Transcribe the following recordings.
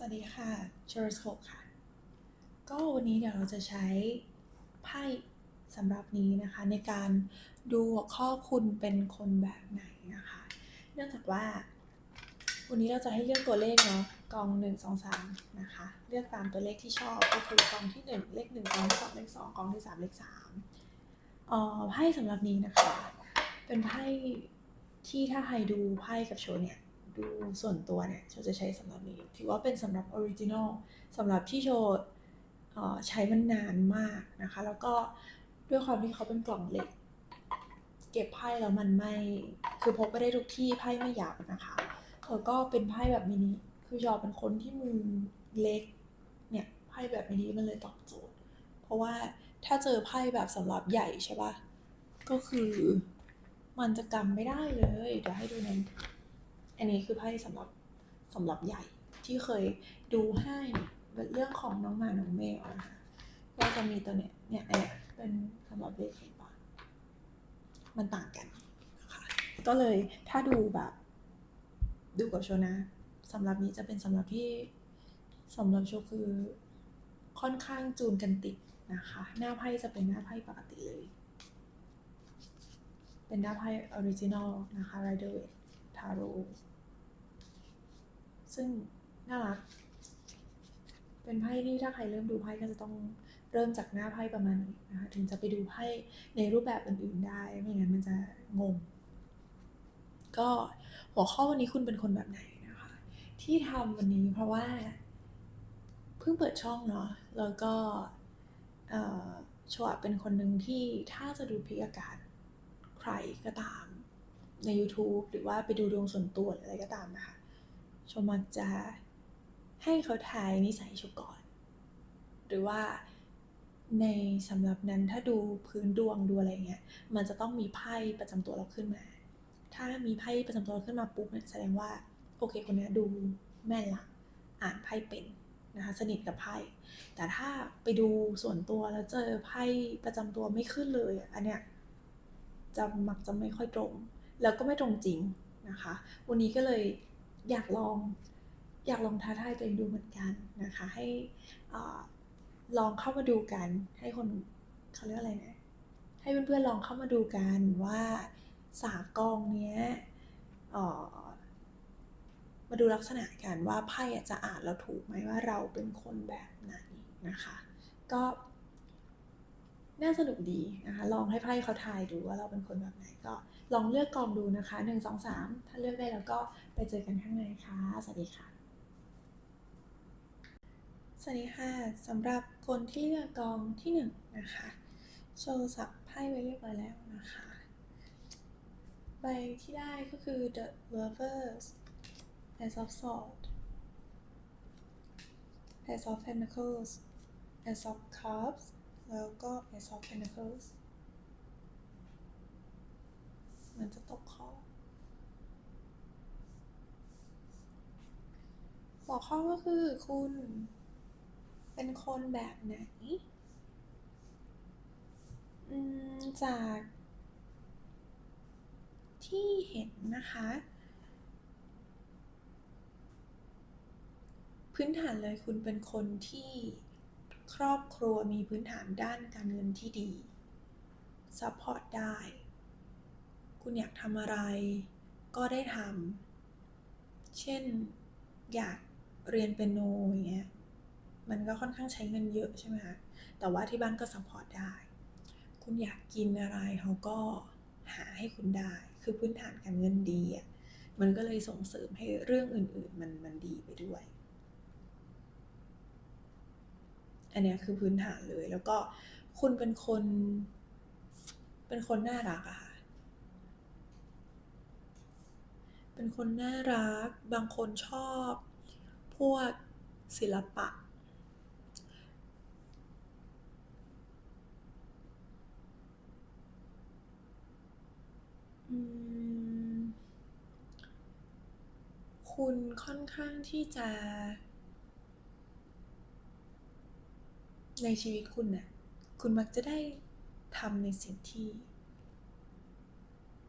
สวัสดีค่ะเชอร์สโคค่ะ ก็วันนี้เดี๋ยวเราจะใช้ไพ่สำหรับนี้นะคะ ในการดูหัวข้อคุณเป็นคนแบบไหนนะคะ เนื่องจากว่า วันนี้เราจะให้เลือกตัวเลขเนาะกองหนึ่งสองสามนะคะ เลือกตามตัวเลขที่ชอบก็คือกองที่หนึ่งเลขหนึ่งกองที่สองเลขสองกองที่สามเลขสามเอ่อไพ่สำหรับนี้นะคะ เป็นไพ่ที่ถ้าใครดูไพ่กับโชว์เนี่ย ส่วนตัวเนี่ยโชจะใช้สำหรับนี้ ถือว่าเป็นสำหรับออริจินอลสำหรับที่โชใช้มันนานมากนะคะ แล้วก็ด้วยความที่เขาเป็นกล่องเหล็ก เก็บไพ่แล้วมันไม่ คือพกไปได้ทุกที่ไพ่ไม่หยาบนะคะแล้วก็เป็นไพ่แบบมินิคือชอบเป็นคนที่มือเล็กเนี่ยไพ่แบบมินิมันเลยตอบโจทย์ เพราะว่าถ้าเจอไพ่แบบสำหรับใหญ่ใช่ปะก็คือมันจะกำไม่ได้เลย เดี๋ยวให้ดูใน อันนี้คือไพ่สำหรับสำหรับใหญ่ที่เคยดูให้เรื่องของน้องหมาน้องแมวนะคะก็จะมีตัวเนี้ยเนี่ยเนี่ยเป็นสำหรับเด็กเห็นปะมันต่างกันนะคะก็เลยถ้าดูแบบ ดูกับโชนะสำหรับนี้จะเป็นสำหรับที่สำหรับโชคือค่อนข้างจูนกันติดนะคะ หน้าไพ่จะเป็นหน้าไพ่ปกติเลย เป็นหน้าไพ่ออริจินอลนะคะ Rider Waite Tarot ซึ่งน่ารัก เป็นไพ่ที่ถ้าใครเริ่มดูไพ่ก็จะต้องเริ่มจากหน้าไพ่ประมาณนี้นะคะถึงจะไปดูไพ่ในรูปแบบอื่น ๆ ได้ไม่งั้นมันจะงง ก็หัวข้อวันนี้คุณเป็นคนแบบไหนนะคะ ที่ทำวันนี้เพราะว่า เพิ่งเปิดช่องเนาะแล้วก็ชวเป็นคนหนึ่งที่ถ้าจะดูพิกอากาศใครก็ตามใน YouTube หรือว่าไปดูดวงส่วนตัวหรืออะไรก็ตามนะคะ ชมมักจะให้เขาทายนิสัยชวก่อน หรือว่าในสำหรับนั้นถ้าดูพื้นดวงดูอะไรเงี้ย มันจะต้องมีไพ่ประจำตัวเราขึ้นมา ถ้ามีไพ่ประจำตัวเราขึ้นมาปุ๊บเนี่ยแสดงว่าโอเคคนนี้ดูแม่นละอ่านไพ่เป็นนะคะสนิทกับไพ่ แต่ถ้าไปดูส่วนตัวแล้วเจอไพ่ประจำตัวไม่ขึ้นเลย อันเนี้ยจะมักจะไม่ค่อยตรง แล้วก็ไม่ตรงจริงนะคะ วันนี้ก็เลย อยากลองอยากลองท้าทายตัวเองดูเหมือนกันนะคะ ให้ลองเข้ามาดูกัน ให้คนเขาเรียกอะไรนะให้เพื่อนๆลองเข้ามาดูกันว่าสามกองเนี้ยมาดูลักษณะกันว่าไพ่จะอ่านเราถูกไหมว่าเราเป็นคนแบบไหนนะคะ ก็ น่าสนุกดีนะคะ ลองให้ไพ่เขาทายดูว่าเราเป็นคนแบบไหนก็ลองเลือกกองดูนะคะหนึ่งสองสามถ้าเลือกได้แล้วก็ไปเจอกันข้างในค่ะ สวัสดีค่ะ สวัสดีค่ะสำหรับคนที่เลือกกองที่หนึ่งนะคะ โชว์สับไพ่ไว้เรียบร้อยแล้วนะคะ ใบที่ได้ก็คือ The Lovers Ace of Swords Ace of Pentacles Ace of Cups แล้วก็ Ace of Pentacles มันจะตกคอหัวข้อก็คือคุณเป็นคนแบบไหนจากที่เห็นนะคะ พื้นฐานเลยคุณเป็นคนที่ ครอบครัวมีพื้นฐานด้านการเงินที่ดีซัพพอร์ตได้ คุณอยากทำอะไรก็ได้ทำ เช่นอยากเรียนเปียโนอย่างเงี้ย มันก็ค่อนข้างใช้เงินเยอะใช่ไหมคะ แต่ว่าที่บ้านก็ซัพพอร์ตได้ คุณอยากกินอะไรเขาก็หาให้คุณได้ คือพื้นฐานการเงินดีอะ มันก็เลยส่งเสริมให้เรื่องอื่นๆ มันมันดีไปด้วย อันเนี้ยคือพื้นฐานเลย แล้วก็คุณเป็นคน เป็นคนน่ารักอะค่ะ เป็นคนน่ารัก บางคนชอบ พวกศิลปะ คุณค่อนข้างที่จะ ในชีวิตคุณน่ะคุณมักจะได้ทำในสิ่งที่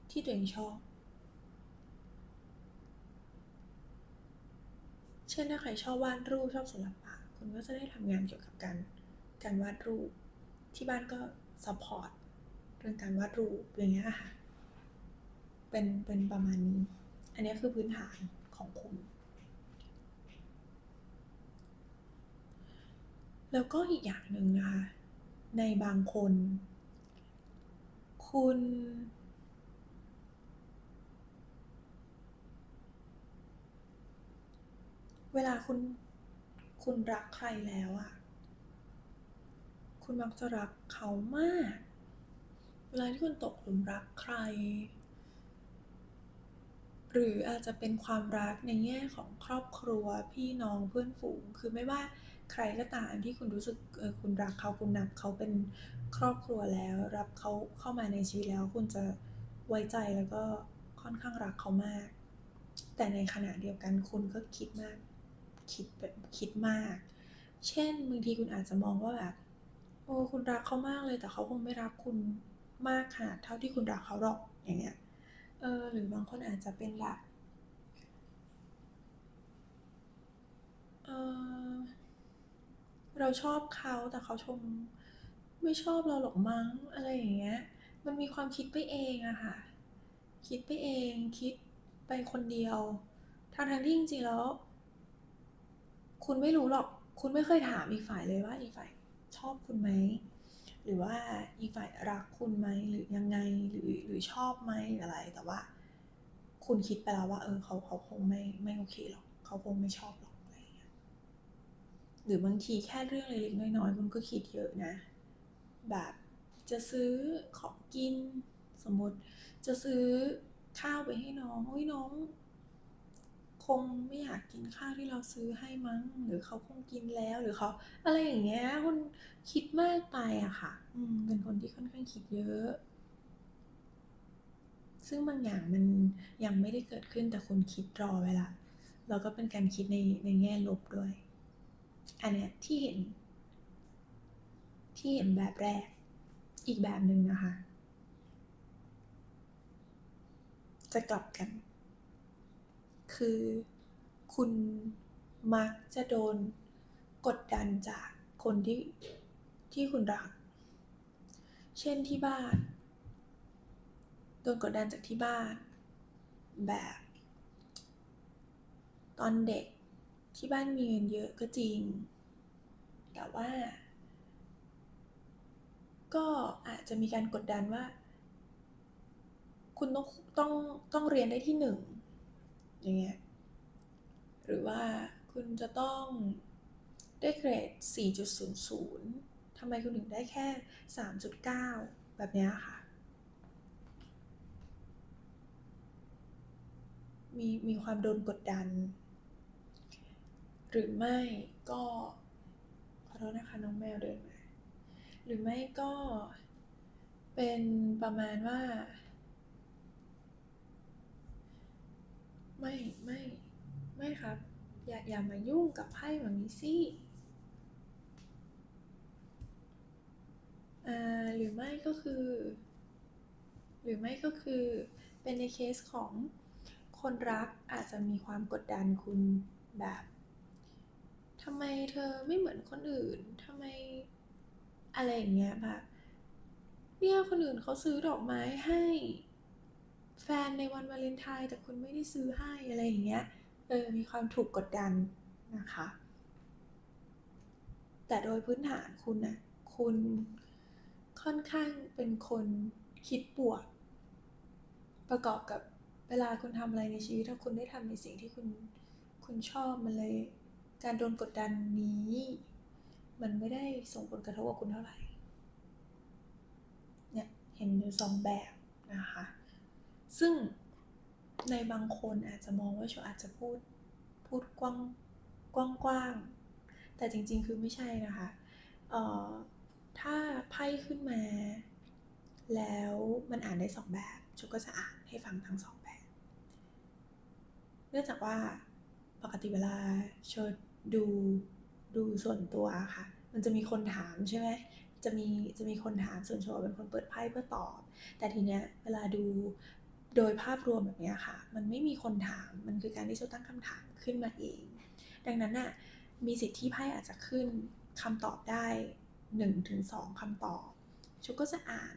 ที่ตัวเองชอบ เช่นถ้าใครชอบวาดรูปชอบศิลปะ คุณก็จะได้ทำงานเกี่ยวกับการการวาดรูป ที่บ้านก็ซัพพอร์ตเรื่องการวาดรูปอย่างเงี้ยค่ะ เป็นเป็นประมาณนี้ อันนี้คือพื้นฐานของคุณ แล้วก็อีกอย่างหนึ่งนะคะ ในบางคน คุณ เวลาคุณ คุณรักใครแล้วอะคุณมักจะรักเขามาก เวลาที่คุณตกหลุมรักใคร หรืออาจจะเป็นความรักในแง่ของครอบครัวพี่น้องเพื่อนฝูง คือไม่ว่า ใครก็ตามที่คุณรู้สึกคุณรักเขาคุณนับเขาเป็นครอบครัวแล้ว รับเขาเข้ามาในชีวิตแล้ว คุณจะไว้ใจแล้วก็ค่อนข้างรักเขามาก แต่ในขณะเดียวกันคุณก็คิดมากคิดแบบคิดมาก เช่นบางทีคุณอาจจะมองว่าแบบโอ้คุณรักเขามากเลย แต่เขาคงไม่รักคุณมากขนาดเท่าที่คุณรักเขาหรอกอย่างเงี้ยเออหรือบางคนอาจจะเป็นแบบเออ เราชอบเขาแต่เขาชม ไม่ชอบเราหรอกมั้งอะไรอย่างเงี้ย มันมีความคิดไปเองอะค่ะ คิดไปเองคิดไปคนเดียวทั้งทที่จริงๆแล้ว คุณไม่รู้หรอก คุณไม่เคยถามอีกฝ่ายเลยว่าอีกฝ่ายชอบคุณไหมหรือว่าอีกฝ่ายรักคุณไหมหรือยังไงหรือหรือชอบไหมหรืออะไร แต่ว่า คุณคิดไปแล้วว่า เออเขาเขาคงไม่ไม่โอเคหรอกเขาคงไม่ชอบหรอกอะไรอย่างเงี้ย หรือบางทีแค่เรื่องเล็กๆน้อยๆคุณก็คิดเยอะนะ แบบจะซื้อของกินสมมติ จะซื้อข้าวไปให้น้องโอ้ยน้อง คงไม่อยากกินข้าวที่เราซื้อให้มั้ง หรือเขาคงกินแล้วหรือเขาอะไรอย่างเงี้ยคุณคิดมากไปอะค่ะ อืมเป็นคนที่ค่อนข้างคิดเยอะ ซึ่งบางอย่างมันยังไม่ได้เกิดขึ้นแต่คุณคิดรอไว้ละแล้วก็เป็นการคิดในในแง่ลบด้วย อันเนี้ยที่เห็น ที่เห็นแบบแรก อีกแบบหนึ่งนะคะ จะกลับกัน คือคุณมักจะโดนกดดันจากคนที่ที่คุณรัก เช่นที่บ้าน โดนกดดันจากที่บ้าน แบบ ตอนเด็ก ที่บ้านมีเงินเยอะก็จริง แต่ว่า ก็อาจจะมีการกดดันว่า คุณต้องต้องต้องเรียนได้ที่หนึ่งอย่างเงี้ยหรือว่าคุณจะต้องได้เกรด 4.00ทำไมคุณถึงได้แค่ 3.9 แบบนี้ค่ะ มีมีความโดนกดดัน หรือไม่ก็ขอโทษนะคะน้องแมวเดินมาหรือไม่ก็เป็นประมาณว่า ไม่ไม่ไม่ครับ อย่าอย่ามายุ่งกับไพ่แบบนี้สิอ่าหรือไม่ก็คือ หรือไม่ก็คือเป็นในเคสของคนรักอาจจะมีความกดดันคุณแบบ ทำไมเธอไม่เหมือนคนอื่นทำไมอะไรอย่างเงี้ยแบบเนี่ยคนอื่นเขาซื้อดอกไม้ให้ แฟนในวันวาเลนไทน์แต่คุณไม่ได้ซื้อให้อะไรอย่างเงี้ยเออมีความถูกกดดันนะคะ แต่โดยพื้นฐานคุณนะคุณค่อนข้างเป็นคนคิดบวก ประกอบกับเวลาคุณทำอะไรในชีวิตถ้าคุณได้ทำในสิ่งที่คุณคุณชอบมันเลย การโดนกดดันนี้ มันไม่ได้ส่งผลกระทบกับคุณเท่าไหร่ เนี่ยเห็นอยู่สองแบบนะคะ ซึ่งในบางคนอาจจะมองว่าชอาจจะพูดพูดกว้างกว้างกว้าง แต่จริงๆคือไม่ใช่นะคะ เอ่อ ถ้าไพ่ขึ้นมา แล้วมันอ่านได้สองแบบชุก็จะอ่านให้ฟังทั้งสองแบบ เนื่องจากว่าปกติเวลาชด ดูดูส่วนตัวค่ะ มันจะมีคนถามใช่ไหมจะมีจะมีคนถามส่วนโชเป็นคนเปิดไพ่เพื่อตอบ แต่ทีเนี้ยเวลาดูโดยภาพรวมแบบเนี้ยค่ะ มันไม่มีคนถาม มันคือการที่โชตั้งคำถามขึ้นมาเอง ดังนั้นน่ะมีสิทธิ์ที่ไพ่อาจจะขึ้นคำตอบได้1ถึง2คำตอบชุกก็จะอ่าน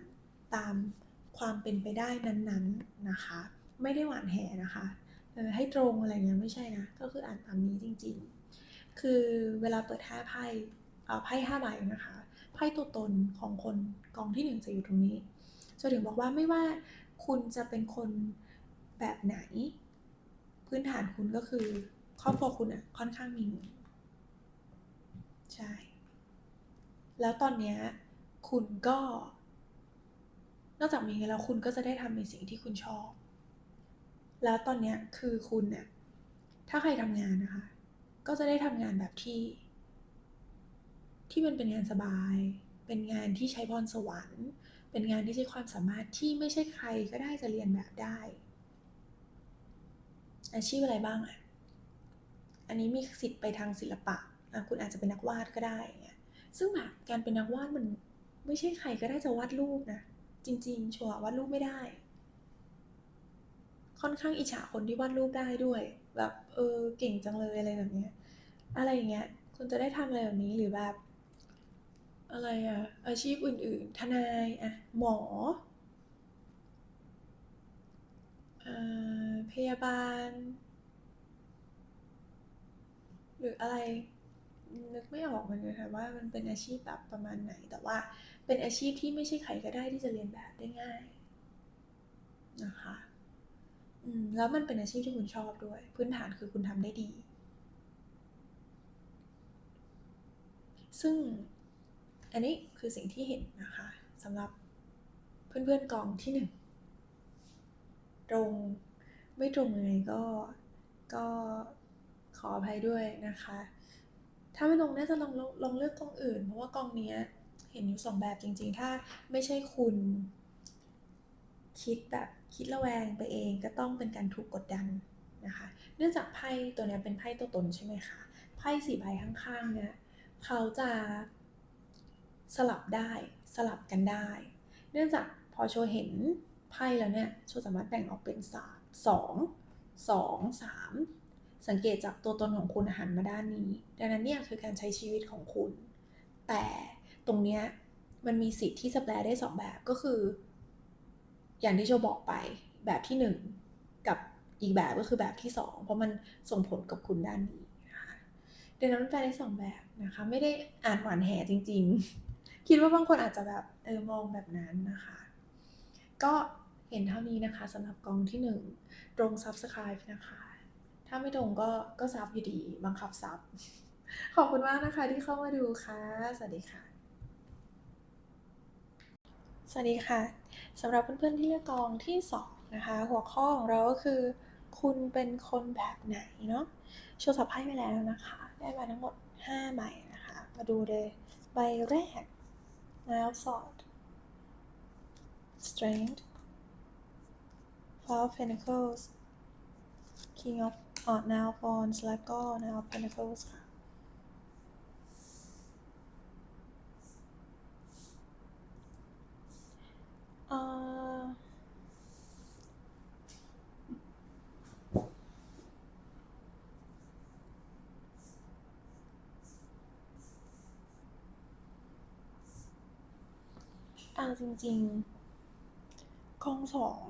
ตามความเป็นไปได้นั้นๆนะคะ ไม่ได้หวานแหนะคะให้ตรงอะไรเงี้ยไม่ใช่นะ ก็คืออ่านตามนี้จริง ๆ คือเวลาเปิดห้าไพ่ไพ่ห้าใบนะคะไพ่ตัวตนของคนกองที่หนึ่งจะอยู่ตรงนี้จะถึงบอกว่าไม่ว่าคุณจะเป็นคนแบบไหน พื้นฐานคุณก็คือครอบครัวคุณอะค่อนข้างมีเงินใช่ แล้วตอนเนี้ยคุณก็ นอกจากมีเงินแล้วคุณก็จะได้ทำในสิ่งที่คุณชอบ แล้วตอนเนี้ยคือคุณเนี่ยถ้าใครทำงานนะคะ ก็จะได้ทำงานแบบที่ ที่มันเป็นงานสบาย เป็นงานที่ใช้พรสวรรค์ เป็นงานที่ใช้ความสามารถที่ไม่ใช่ใครก็ได้จะเรียนแบบได้ อาชีพอะไรบ้างอะ อันนี้มีสิทธิ์ไปทางศิลปะะคุณอาจจะเป็นนักวาดก็ได้เงี้ยซึ่งแบบการเป็นนักวาดมันไม่ใช่ใครก็ได้จะวาดรูปนะ จริง ๆ ชัวร์วาดรูปไม่ได้ ค่อนข้างอิจฉาคนที่วาดรูปได้ด้วย แบบ เออเก่งจังเลยอะไรแบบเนี้ยอะไรอย่างเงี้ยคุณจะได้ทำอะไรแบบนี้หรือแบบ อะไรอะอาชีพอื่น ๆ ทนายอะหมออ่อพยาบาล หรืออะไร นึกไม่ออกเหมือนกันค่ะว่ามันเป็นอาชีพแบบประมาณไหน แต่ว่าเป็นอาชีพที่ไม่ใช่ใครก็ได้ที่จะเรียนแบบได้ง่ายนะคะ แล้วมันเป็นอาชีพที่คุณชอบด้วย พื้นฐานคือคุณทำได้ดี ซึ่งอันนี้คือสิ่งที่เห็นนะคะสำหรับเพื่อนๆกองที่หนึ่งตรงไม่ตรงยังไงก็ก็ขออภัยด้วยนะคะ ถ้าไม่ลงน่าจะลองลองลองเลือกกองอื่น เพราะว่ากองเนี้ยเห็นอยู่สองแบบจริงๆ ถ้าไม่ใช่คุณ คิดแบบคิดระแวงไปเองก็ต้องเป็นการถูกกดดันนะคะ เนื่องจากไพ่ตัวนี้เป็นไพ่ตัวตนใช่ไหมคะไพ่สี่ใบข้างๆเนี่ยเขาจะสลับได้สลับกันได้ เนื่องจากพอโชว์เห็นไพ่แล้วเนี่ยโชว์สามารถแบ่งออกเป็นสามสองสองสามสังเกตจากตัวตนของคุณหันมาด้านนี้ ดังนั้นเนี่ยคือการใช้ชีวิตของคุณ แต่ตรงเนี้ยมันมีสิทธิ์ที่จะแปลได้สองแบบก็คือ อย่างที่โชบอกไปแบบที่หนึ่งกับอีกแบบก็คือแบบที่สองเพราะมันส่งผลกับคุณด้านนี้นะคะดังนั้นมันแปลได้สองแบบนะคะ ไม่ได้อ่านหวานแหจริง ๆ คิดว่าบางคนอาจจะแบบเออมองแบบนั้นนะคะ ก็เห็นเท่านี้นะคะสำหรับกองที่หนึ่งตรง subscribe นะคะ ถ้าไม่ตรงก็ก็ซับอยู่ดี บังคับซับขอบคุณมากนะคะที่เข้ามาดูค่ะ สวัสดีค่ะ สวัสดีค่ะสำหรับเพื่อนๆที่เลือกกองที่สองนะคะ หัวข้อของเราก็คือ คุณเป็นคนแบบไหนเนาะโชว์สับไพ่ไปแล้วนะคะ ได้มาทั้งหมด5ใบนะคะ มาดูเลย ใบแรก Nine of Swords Strength Five Pentacles King of อ่า Nine of Wands แล้วก็ Nine of Pentacles ค่ะ เออเอาจริงๆกองสอง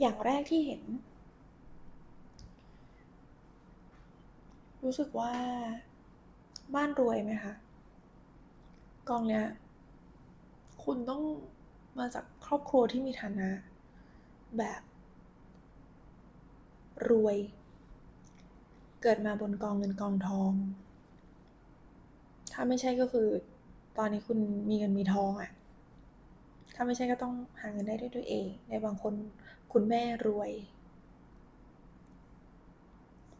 อย่างแรกที่เห็น รู้สึกว่า บ้านรวยไหมคะ กองเนี้ย คุณต้องมาจากครอบครัวที่มีฐานะ แบบ รวย เกิดมาบนกองเงินกองทอง ถ้าไม่ใช่ก็คือ ตอนนี้คุณมีเงินมีทองอะ่ะ ถ้าไม่ใช่ก็ต้องหาเงินได้ด้วยตัวเอง ในบางคนคุณแม่รวย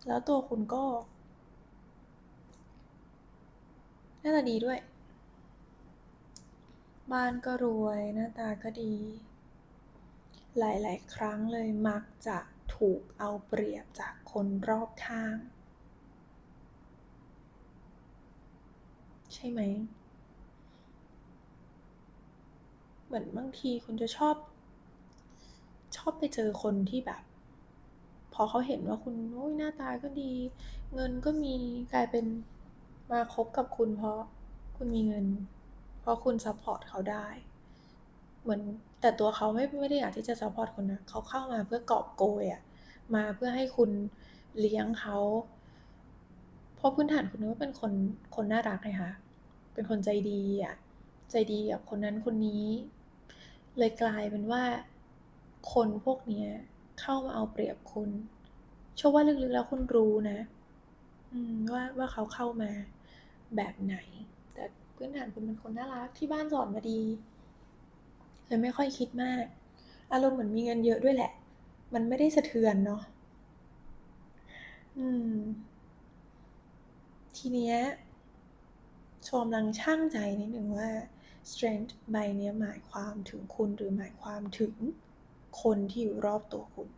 แล้วตัวคุณก็ ห น้าตาดีด้วย บ้านก็รวย หน้าตาก็ดี หลาย ๆ ครั้งเลยมักจะถูกเอาเปรียบจากคนรอบข้าง ใช่ไหม เหมือนบางทีคุณจะชอบ ชอบไปเจอคนที่แบบ พอเขาเห็นว่าคุณโอ้ยหน้าตาก็ดี เงินก็มีกลายเป็น มาคบกับคุณเพราะคุณมีเงิน เพราะคุณซัพพอร์ตเขาได้ เหมือนแต่ตัวเขาไม่ไม่ได้อยากที่จะซัพพอร์ตคุณนะเขาเข้ามาเพื่อกอบโกยอะมาเพื่อให้คุณเลี้ยงเขาเพราะพื้นฐานคุณนึกว่าเป็นคนคนน่ารักไงคะเป็นคนใจดีอะใจดีกับคนนั้นคนนี้ เลยกลายเป็นว่า คนพวกเนี้ยเข้ามาเอาเปรียบคุณเชื่อว่าลึกๆแล้วคุณรู้นะ อืมว่าว่าเขาเข้ามา แบบไหน แต่พื้นฐานคุณเป็นคนน่ารักที่บ้านสอนมาดีเลยไม่ค่อยคิดมาก อารมณ์เหมือนมีเงินเยอะด้วยแหละ มันไม่ได้สะเทือนเนาะอืม ทีเนี้ยชมลังช่างใจนิดหนึ่งว่า strength ใบเนี้ยหมายความถึงคุณหรือหมายความถึงคนที่อยู่รอบตัวคุณ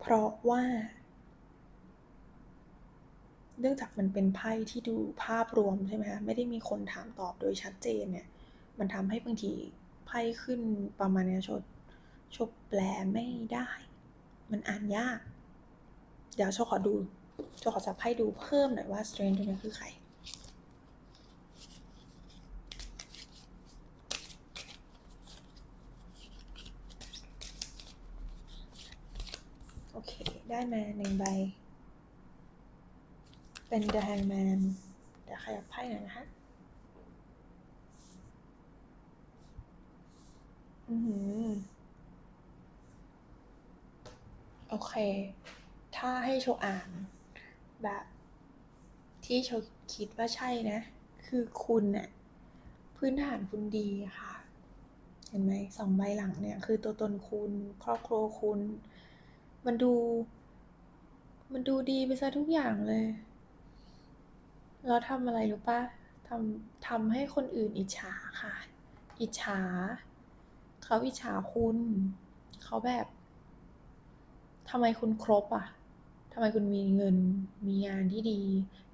เพราะว่า เนื่องจากมันเป็นไพ่ที่ดูภาพรวมใช่ไหมคะไม่ได้มีคนถามตอบโดยชัดเจนเนี่ย มันทำให้บางทีไพ่ขึ้นประมาณนี้ชดชดแปลไม่ได้ มันอ่านยาก เดี๋ยวโชขอดูโชขอจับไพ่ดูเพิ่มหน่อยว่า strength ตรงนี้คือใครโอเค ได้มาหนึ่งใบ เป็น The Hangman เดี๋ยวขยับไพ่หน่อยนะคะอือหือโอเค ถ้าให้โชว์อ่านแบบ ที่โชว์คิดว่าใช่นะ คือคุณเนี่ยพื้นฐานคุณดีค่ะ เห็นไหมสองใบหลังเนี่ย คือตัวตนคุณครอบครัวคุณ มันดู มันดูดีไปซะทุกอย่างเลย แล้วทำอะไรรู้ปะทำทำให้คนอื่นอิจฉาค่ะ อิจฉา เขาอิจฉาคุณ เขาแบบทำไมคุณครบอะทำไมคุณมีเงิน มีงานที่ดี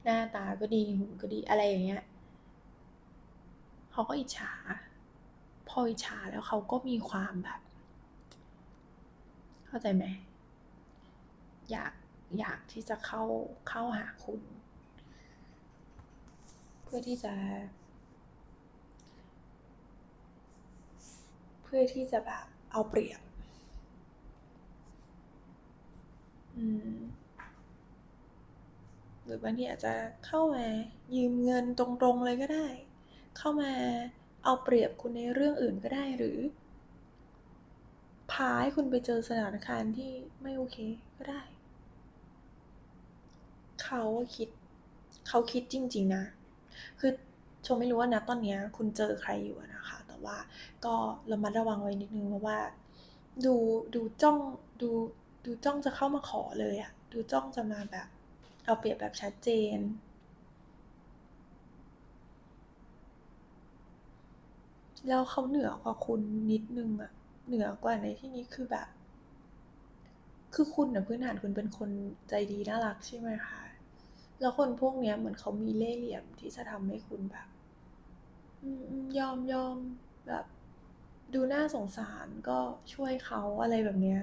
หน้าตาก็ดี หุ่นก็ดี อะไรอย่างเงี้ย เขาก็อิจฉา พออิจฉาแล้วเขาก็มีความแบบ เข้าใจไหม อยาก อยากที่จะเข้า เข้าหาคุณ พื่อที่จะ เพื่อที่จะแบบเอาเปรียบหรือบางทีอาจจะเข้ามายืมเงินตรงๆเลยก็ได้ เข้ามาเอาเปรียบคุณในเรื่องอื่นก็ได้หรือ พาให้คุณไปเจอสถานการณ์ที่ไม่โอเคก็ได้ เขาคิด เขาคิดจริง ๆ นะ คือชมไม่รู้ว่านะตอนนี้คุณเจอใครอยู่นะคะ แต่ว่าก็ระมัดระวังไว้นิดนึงเพราะว่า ดูดูจ้องดูดูจ้องจะเข้ามาขอเลยอะดูจ้องจะมาแบบเอาเปรียบแบบชัดเจนแล้วเขาเหนือกว่าคุณนิดนึงอะเหนือกว่าในที่นี้คือแบบ คือคุณนะพื้นฐานคุณเป็นคนใจดีน่ารักใช่ไหมคะ แล้วคนพวกเนี้ยเหมือนเขามีเล่ห์เหลี่ยมที่จะทำให้คุณแบบยอมยอมแบบ ดูน่าสงสารก็ช่วยเขาอะไรแบบเนี้ย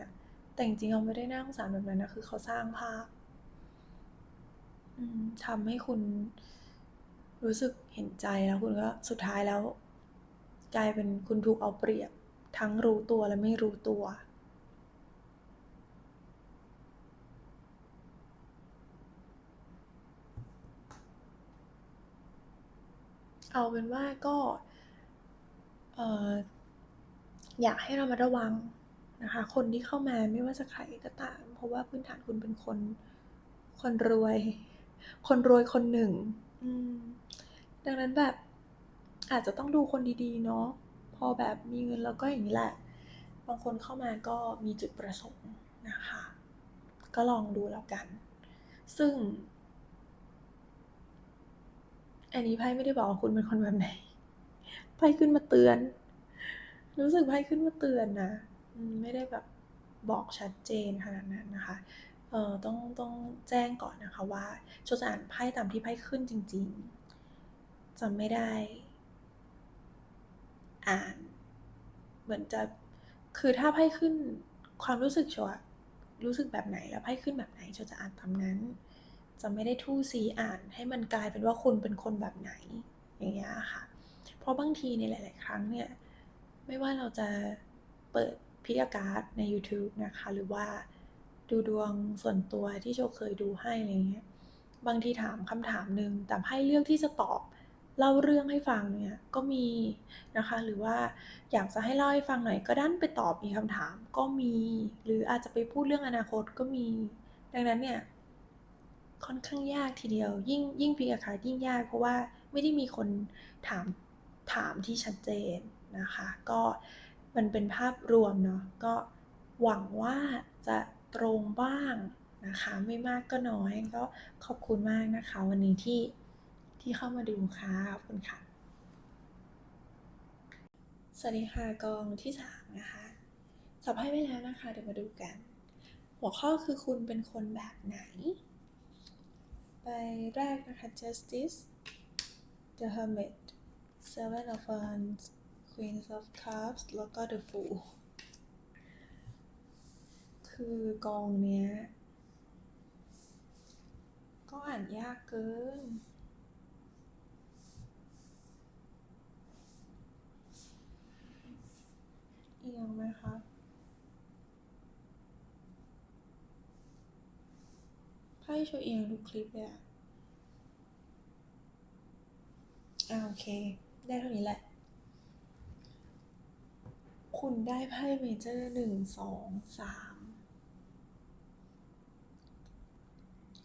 แต่จริงๆเขาไม่ได้น่าสงสารแบบนั้นนะคือเขาสร้างภาพทำให้คุณรู้สึกเห็นใจแล้วคุณก็สุดท้ายแล้ว กลายเป็นคุณถูกเอาเปรียบ ทั้งรู้ตัวและไม่รู้ตัว เอาเป็นว่าก็เอออยากให้เรามาระวังนะคะ คนที่เข้ามาไม่ว่าจะใครก็ตาม เพราะว่าพื้นฐานคุณเป็นคน คนรวย คนรวยคนหนึ่ง ดังนั้นแบบอาจจะต้องดูคนดีๆ เนาะ พอแบบมีเงินแล้วก็อย่างนี้แหละ บางคนเข้ามาก็มีจุดประสงค์นะคะ ก็ลองดูแล้วกัน ซึ่ง อันนี้ไพ่ไม่ได้บอกว่าคุณเป็นคนแบบไหนไพ่ขึ้นมาเตือน รู้สึกไพ่ขึ้นมาเตือนนะไม่ได้แบบบอกชัดเจนขนาดนั้นนะคะ เออต้องต้องแจ้งก่อนนะคะว่าโชจะอ่านไพ่ตามที่ไพ่ขึ้นจริงๆจะไม่ได้ อ่าน เหมือนจะคือถ้าไพ่ขึ้นความรู้สึกโชว์อะรู้สึกแบบไหนแล้วไพ่ขึ้นแบบไหนโชจะอ่านตามนั้น จะไม่ได้ทู่ซีอ่าน ให้มันกลายเป็นว่าคุณเป็นคนแบบไหนอย่างเงี้ยค่ะ เพราะบางทีในหลาย ๆ ครั้งเนี่ย ไม่ว่าเราจะเปิดพิการ์ดใน YouTube นะคะ หรือว่าดูดวงส่วนตัวที่โชเคยดูให้อะไรเงี้ย บางทีถามคำถามหนึ่งแต่ไพ่เลือกที่จะตอบเล่าเรื่องให้ฟังเนี่ยก็มีนะคะ หรือว่าอยากจะให้เล่าให้ฟังหน่อยก็ดันไปตอบมีคำถามก็มี หรืออาจจะไปพูดเรื่องอนาคตก็มี ดังนั้นเนี่ย ค่อนข้างยากทีเดียว ยิ่งยิ่งพีอาคายิ่งยาก เพราะว่าไม่ได้มีคนถามถามที่ชัดเจนนะคะ ก็มันเป็นภาพรวมเนาะก็หวังว่าจะตรงบ้างนะคะ ไม่มากก็น้อยก็ขอบคุณมากนะคะ วันนี้ที่ที่เข้ามาดูค่ะขอบคุณค่ะ สวัสดีค่ะกองที่สามนะคะสับให้ไปแล้วนะคะ เดี๋ยวมาดูกัน หัวข้อคือคุณเป็นคนแบบไหน ใบแรกนะคะ justice the hermit seven of wands queen of cups แล้วก็ the fool คือกองเนี้ย ก็อ่านยากเกิน เอียงไหมคะไพ่โชว์เอียงทุกคลิปเลยอะอ่าโอเค ได้เท่านี้แหละ คุณได้ไพ่เมเจอร์หนึ่งสองสาม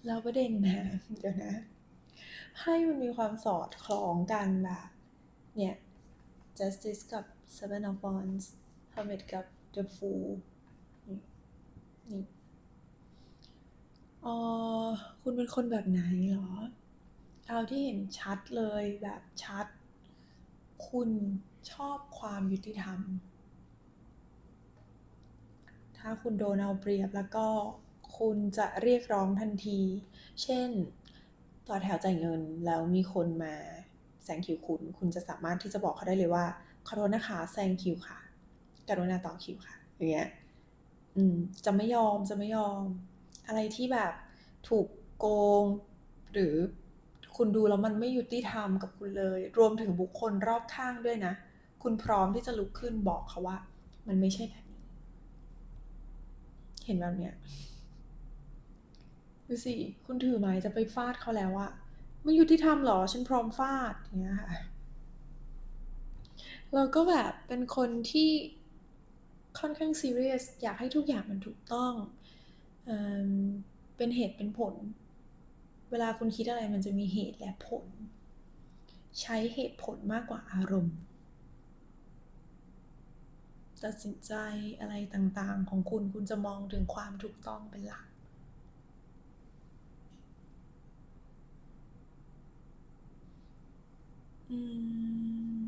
แล้วประเด็นนะเดี๋ยวนะไพ่มันมีความสอดคล้องกันแบบเนี่ย justice กับ seven of wands hermit กับ the fool นี่นี่ เออคุณเป็นคนแบบไหนเหรอ เอาที่เห็นชัดเลยแบบชัด คุณชอบความยุติธรรม ถ้าคุณโดนเอาเปรียบแล้วก็คุณจะเรียกร้องทันที เช่น ต่อแถวจ่ายเงินแล้วมีคนมาแซงคิวคุณ คุณจะสามารถที่จะบอกเขาได้เลยว่าขอโทษนะคะแซงคิวค่ะ กรุณาต่อคิวค่ะ อย่างเงี้ย อืม จะไม่ยอม จะไม่ยอม อะไรที่แบบถูกโกง หรือคุณดูแล้วมันไม่ยุติธรรมกับคุณเลย รวมถึงบุคคลรอบข้างด้วยนะ คุณพร้อมที่จะลุกขึ้นบอกเขาว่า มันไม่ใช่แบบนี้ เห็นแบบเนี้ยดูสิคุณถือไม้จะไปฟาดเขาแล้วอะไม่ยุติธรรมหรอฉันพร้อมฟาดอย่างเงี้ยค่ะเราก็แบบเป็นคนที่ค่อนข้างซีเรียสอยากให้ทุกอย่างมันถูกต้อง เอมเป็นเหตุเป็นผล เวลาคุณคิดอะไรมันจะมีเหตุและผล ใช้เหตุผลมากกว่าอารมณ์ตัดสินใจอะไรต่างๆ ของคุณคุณจะมองถึงความถูกต้องเป็นหลัก อืม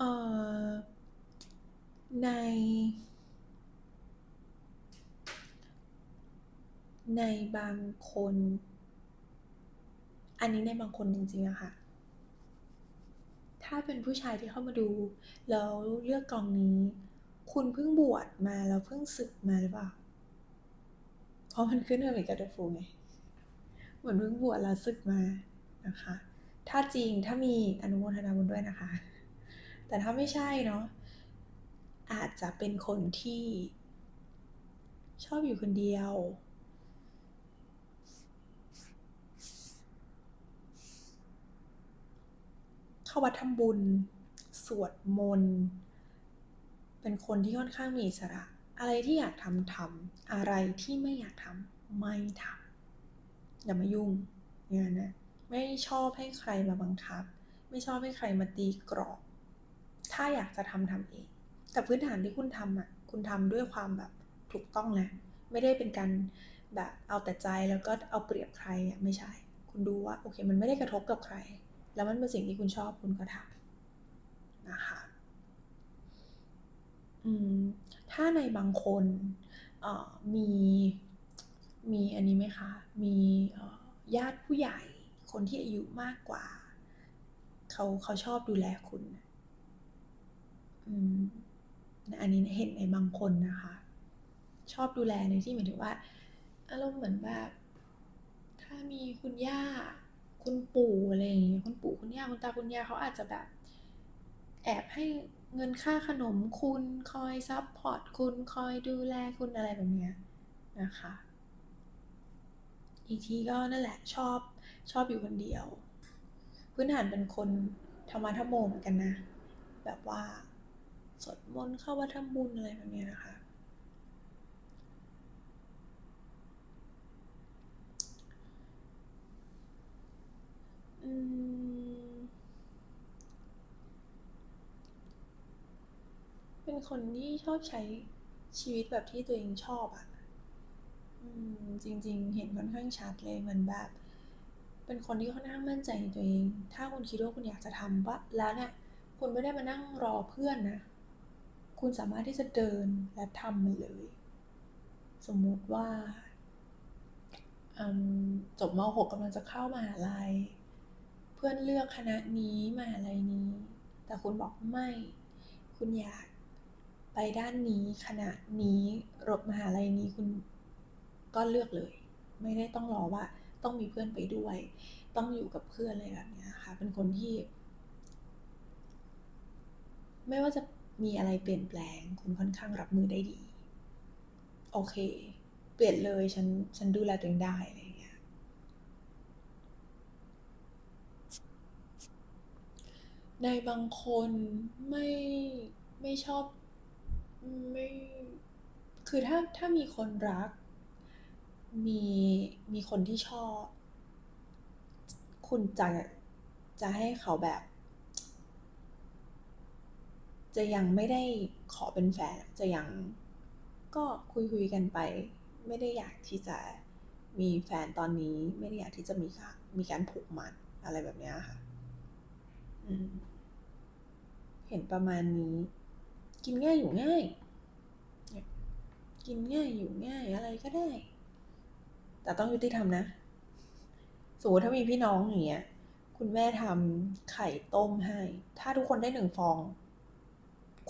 เอ่อใน ในบางคน อันนี้ในบางคนจริงๆอะค่ะถ้าเป็นผู้ชายที่เข้ามาดู แล้วเลือกกองนี้ คุณเพิ่งบวชมาแล้วเพิ่งศึกมาหรือเปล่า เพราะมันขึ้นเฮอร์มิตกับเดฟูไง เหมือนเพิ่งบวชแล้วศึกมานะคะ ถ้าจริงถ้ามีอนุโมทนาบุญด้วยนะคะ แต่ถ้าไม่ใช่เนาะอาจจะเป็นคนที่ชอบอยู่คนเดียว เข้าวัดทำบุญ สวดมนต์ เป็นคนที่ค่อนข้างมีอิสระ อะไรที่อยากทำทำอะไรที่ไม่อยากทำไม่ทำอย่ามายุ่งอย่างนั้นนะไม่ชอบให้ใครมาบังคับ ไม่ชอบให้ใครมาตีกรอบ ถ้าอยากจะทำทำเอง แต่พื้นฐานที่คุณทำอะ คุณทำด้วยความแบบถูกต้องนะ ไม่ได้เป็นการแบบเอาแต่ใจแล้วก็เอาเปรียบใครอะไม่ใช่ คุณดูว่าโอเค มันไม่ได้กระทบกับใคร แล้วมันเป็นสิ่งที่คุณชอบคุณก็ทำนะคะอืมถ้าในบางคนเอ่อมีมีอันนี้ไหมคะ มีเอ่อญาติผู้ใหญ่ คนที่อายุมากกว่า เขาเขาชอบดูแลคุณนะ อันนี้เห็นในบางคนนะคะ ชอบดูแลในที่หมายถึงว่า อารมณ์เหมือนแบบถ้ามีคุณย่า คุณปู่อะไรอย่างเงี้ยคุณปู่คุณย่าคุณตาคุณยายเขาอาจจะแบบ แอบให้เงินค่าขนมคุณคอยซัพพอร์ตคุณคอยดูแลคุณอะไรแบบเนี้ยนะคะ อีกทีก็นั่นแหละชอบชอบอยู่คนเดียว พื้นฐานเป็นคนธรรมะธรรมโมเหมือนกันนะ แบบว่า สวดมนต์เข้าวัดทำบุญอะไรแบบนี้นะคะ อืม เป็นคนที่ชอบใช้ชีวิตแบบที่ตัวเองชอบอะอืมจริง ๆ เห็นค่อนข้างชัดเลยเหมือนแบบ เป็นคนที่ค่อนข้างมั่นใจในตัวเอง ถ้าคุณคิดว่าคุณอยากจะทำว่าแล้วเนี่ยคุณไม่ได้มานั่งรอเพื่อนนะ คุณสามารถที่จะเดินและทำมันเลย สมมุติว่าจบม .6 กำลังจะเข้ามหาลัย เพื่อนเลือกคณะนี้มหาลัยนี้ แต่คุณบอกไม่ คุณอยากไปด้านนี้คณะนี้รถมหาลัยนี้คุณก็เลือกเลย ไม่ได้ต้องรอว่าต้องมีเพื่อนไปด้วย ต้องอยู่กับเพื่อนอะไรแบบนี้ค่ะ เป็นคนที่ ไม่ว่าจะ มีอะไรเปลี่ยนแปลง คุณค่อนข้างรับมือได้ดี โอเค เปลี่ยนเลยฉันฉันดูแลตัวเองได้อะไรอย่างเงี้ยในบางคนไม่ไม่ชอบไม่คือถ้าถ้ามีคนรัก มีมีคนที่ชอบ คุณจะจะให้เขาแบบ จะยังไม่ได้ขอเป็นแฟนจะยังก็คุยคุยกันไป ไม่ได้อยากที่จะมีแฟนตอนนี้ ไม่ได้อยากที่จะมีการมีการผูกมัดอะไรแบบนี้ค่ะเห็นประมาณนี้ กินง่ายอยู่ง่ายเนี่ยกินง่ายอยู่ง่ายอะไรก็ได้ แต่ต้องยุติธรรมนะสมมติถ้ามีพี่น้องอย่างเงี้ยคุณแม่ทำไข่ต้มให้ ถ้าทุกคนได้หนึ่งฟอง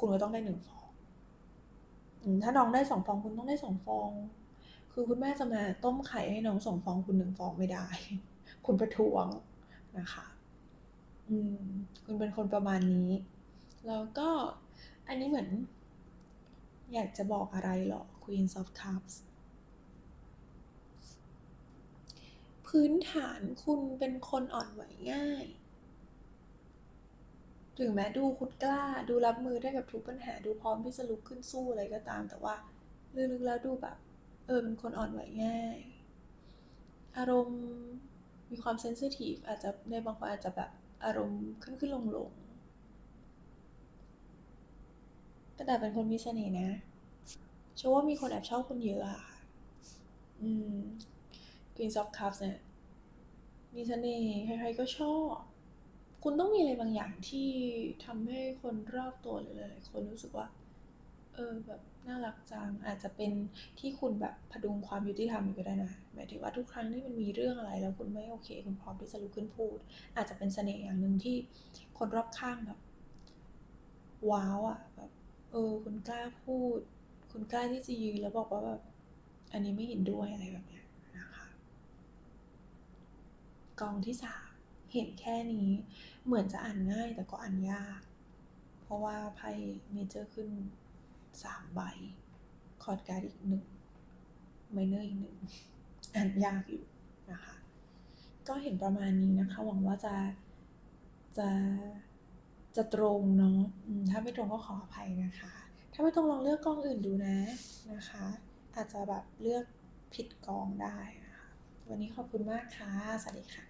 คุณก็ต้องได้หนึ่งฟอง ถ้าน้องได้สองฟองคุณต้องได้สองฟอง คือคุณแม่จะมาต้มไข่ให้น้องสองฟองคุณหนึ่งฟองไม่ได้ คุณประท้วงนะคะ อืม คุณเป็นคนประมาณนี้ แล้วก็อันนี้เหมือน อยากจะบอกอะไรเหรอ Queen of Cups พื้นฐานคุณเป็นคนอ่อนไหวง่าย ถึงแม้ดูคุณกล้าดูรับมือได้กับทุกปัญหาดูพร้อมที่จะลุกขึ้นสู้อะไรก็ตาม แต่ว่าลึกๆแล้วดูแบบ เออเป็นคนอ่อนไหวง่าย อารมณ์มีความเซนซิทีฟอาจจะในบางคนอาจจะแบบอารมณ์ขึ้นขึ้นลงลงๆแต่เป็นคนมีเสน่ห์นะเชื่อว่ามีคนแอบชอบคุณเยอะอะค่ะ อืม Queen of Cups เนี่ยมีเสน่ห์ใครๆก็ชอบ คุณต้องมีอะไรบางอย่างที่ทำให้คนรอบตัวหรือหลายๆคนรู้สึกว่า เออแบบน่ารักจังอาจจะเป็นที่คุณแบบพดุงความยุติธรรมอยู่ก็ได้นะหมายถึงว่าทุกครั้งที่มันมีเรื่องอะไรแล้วคุณไม่โอเค คุณพร้อมที่จะลุกขึ้นพูด อาจจะเป็นเสน่ห์อย่างหนึ่งที่คนรอบข้างแบบ ว้าวอะแบบเออ คุณกล้าพูด คุณกล้าที่จะยืนแล้วบอกว่าแบบอันนี้ไม่เห็นด้วยอะไรแบบเนี้ยนะคะกองที่สาม เห็นแค่นี้ เหมือนจะอ่านง่ายแต่ก็อ่านยาก เพราะว่าไพ่เมเจอร์ขึ้นสามใบ คอร์ดการ์ดอีกหนึ่งไมเนอร์อีกหนึ่งอ่านยากอยู่นะคะ ก็เห็นประมาณนี้นะคะ หวังว่าจะจะจะตรงเนาะถ้าไม่ตรงก็ขออภัยนะคะ ถ้าไม่ตรงลองเลือกกองอื่นดูนะนะคะ อาจจะแบบเลือกผิดกองได้นะคะ วันนี้ขอบคุณมากค่ะ สวัสดีค่ะ